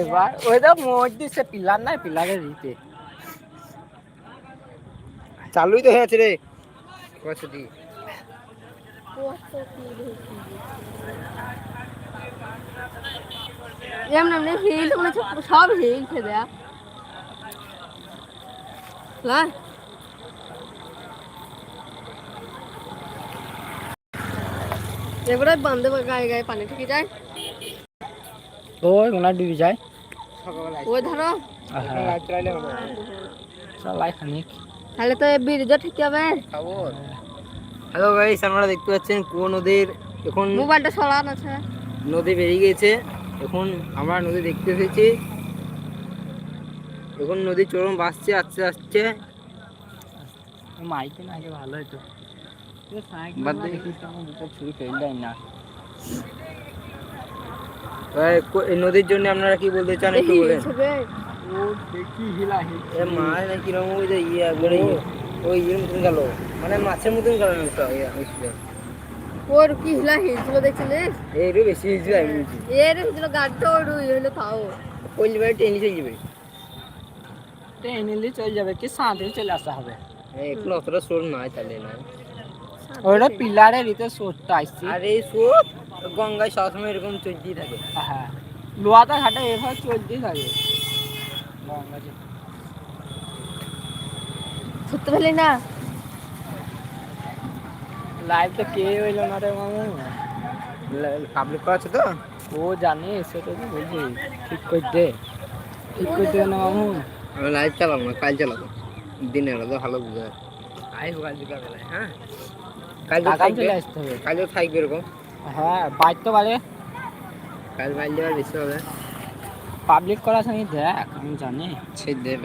এবার, ওই তো মধ্যে সে পিলার নাই, পিলারের দিতে চালুই তো হয়ে আছে রে। কষ্ট দি। কত কি দেখি। এমনি এমনি হিল মনে হচ্ছে সব হিলছে দেখ লয় এবারে বান্ধে গায়ে গায়ে পানি ঢুকে যায়। ওই ডুবে যায়। ওই ধরো। চালাই খানিক তাহলে তো ঠিক হবে হ্যালো গাইস আপনারা দেখতে পাচ্ছেন কুয়ো নদীর এখন মোবাইলটা সরান আছে। নদী বেরিয়ে গেছে। এখন আমরা নদী দেখতে এসেছি। এখন নদী চরম বাসছে আস্তে আস্তে। মাইকে না আগে ভালো হতো নদীর জন্য আপনারা কি বলতে চান একটু বলেন হিলছে ও দেখি হিলা এ মাছ না কীরকম ওই যে ইয়ে একবারে ওই ইয়ের মতন গেল মানে মাছের মতন গেল না ওটা ওইটা। ওর কি হিলা হিলছিল এরও বেশি হয়েছে আমি এর হিলছিল গাড়িটা ওর তাও ওই যাবে টেনে চলে যাবে টেনে নিলে চলে যাবে কি সাঁতে চলে আসা হবে এখন অতটা সোর নয় তাহলে না ওটা পিলারের আসছে আর এই সোর গঙ্গায় সবসময় এরকম চলতেই থাকে। হ্যাঁ। লোয়াতা ঘাটে এভাবে চলতেই থাকে। না? লাইভ তো কে হইল না রে মামু? পাবলিক করা আছে তো? ও জানে সেটা তো বলছি ঠিক করে দে। ঠিক করে দে না মামু। আমি লাইভ চালাবো না কাল চালাবো। দিনের বেলা ভালো বুঝা কাল বিকাল বেলায় হ্যাঁ। কাল তো থাকবে কাল তো থাকবে এরকম? হ্যাঁ বাইর তো কাল বাইরে বেশি হবে। পাবলিক করা সঙ্গে দেখ আমি জানি। সে দেখ